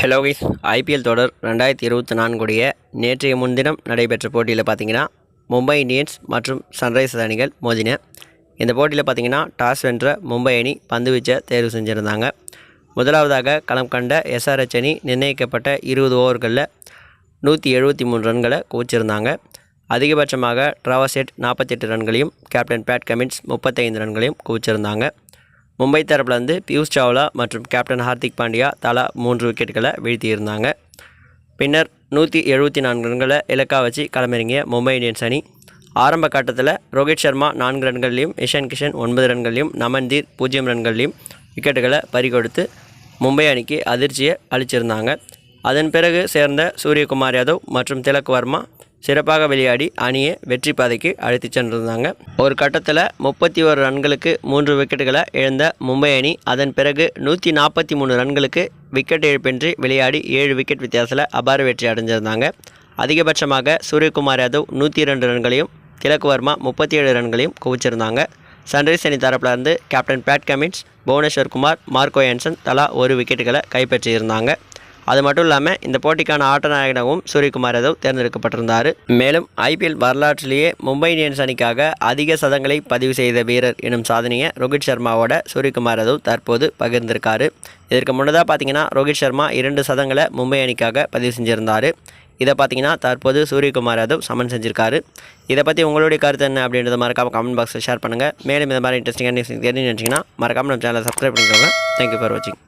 Hello guys IPL தொடர் ரெண்டாயிரத்தி இருபத்தி நான்குடைய நேற்றைய முன்தினம் நடைபெற்ற போட்டியில் பார்த்தீங்கன்னா மும்பை இந்தியன்ஸ் மற்றும் சன்ரைசர்ஸ் அணிகள் மோதின. இந்த போட்டியில் பார்த்தீங்கன்னா டாஸ் வென்ற மும்பை அணி பந்து வீச்சை தேர்வு செஞ்சுருந்தாங்க. முதலாவதாக களம் கண்ட எஸ்ஆர்ஹெச் அணி நிர்ணயிக்கப்பட்ட இருபது ஓவர்களில் நூற்றி எழுபத்தி மூணு ரன்களை குவிச்சிருந்தாங்க. அதிகபட்சமாக ட்ராவசெட் நாற்பத்தெட்டு ரன்களையும் கேப்டன் பேட் கமின்ஸ் முப்பத்தைந்து ரன்களையும் குவிச்சிருந்தாங்க. மும்பை தரப்புல இருந்து பியூஷ் சாவ்லா மற்றும் கேப்டன் ஹார்திக் பாண்டியா தலா மூன்று விக்கெட்டுகளை வீழ்த்தியிருந்தாங்க. பின்னர் நூற்றி எழுபத்தி நான்கு ரன்களை இலக்கா வச்சு களமிறங்கிய மும்பை இந்தியன்ஸ் அணி ஆரம்ப கட்டத்தில் ரோஹித் சர்மா நான்கு ரன்கள்லையும் இஷான் கிஷன் ஒன்பது ரன்கள்லையும் நமன்தீர் பூஜ்ஜியம் ரன்கள்லையும் விக்கெட்டுகளை பறிகொடுத்து மும்பை அணிக்கு அதிர்ச்சியை அளிச்சிருந்தாங்க. அதன் பிறகு சேர்ந்த சூரியகுமார் யாதவ் மற்றும் திலக் வர்மா சிறப்பாக விளையாடி அணியை வெற்றி பாதைக்கு அழைத்துச் சென்றிருந்தாங்க. ஒரு கட்டத்தில் முப்பத்தி ஒரு ரன்களுக்கு மூன்று விக்கெட்டுகளை இழந்த மும்பை அணி அதன் பிறகு நூற்றி நாற்பத்தி மூணு ரன்களுக்கு விக்கெட் இழப்பின்றி விளையாடி ஏழு விக்கெட் வித்தியாசத்தில் அபார வெற்றி அடைஞ்சிருந்தாங்க. அதிகபட்சமாக சூரியகுமார் யாதவ் நூற்றி இரண்டு ரன்களையும் திலக் வர்மா முப்பத்தி ஏழு ரன்களையும் குவிச்சிருந்தாங்க. சன்ரைஸ் அணி தரப்புல இருந்து captain Pat Cummins Bhuvneshwar Kumar Marco Jansen தலா ஒரு விக்கெட்டுகளை கைப்பற்றியிருந்தாங்க. அது மட்டும் இல்லாமல் இந்த போட்டிக்கான ஆட்ட நாயகனாகவும் சூரியகுமார் யாதவ் தேர்ந்தெடுக்கப்பட்டிருந்தார். மேலும் ஐபிஎல் வரலாற்றிலேயே மும்பை இந்தியன்ஸ் அணிக்காக அதிக சதங்களை பதிவு செய்த வீரர் எனும் சாதனையை ரோஹித் சர்மாவோட சூரியகுமார் யாதவ் தற்போது பகிர்ந்திருக்காரு. இதற்கு முன்னதாக பார்த்தீங்கன்னா ரோஹித் சர்மா இரண்டு சதங்களை மும்பை அணிக்காக பதிவு செஞ்சிருந்தார். இதை பார்த்தீங்கன்னா தற்போது சூரியகுமார் யாதவ் சமன் செஞ்சிருக்காரு. இதை பற்றி உங்களுடைய கருத்து என்ன அப்படின்றத மறக்காம கமெண்ட் பாக்ஸில் ஷேர் பண்ணுங்கள் மேலும் இந்த மாதிரி இன்ட்ரெஸ்டிங்காக நியூஸ் தெரிஞ்சு நினச்சிங்கன்னா மறக்காமல் நம்ம சேனலை சப்ஸ்கிரைப் பண்ணிக்கோங்க. தேங்க்யூ ஃபார் வாட்சிங்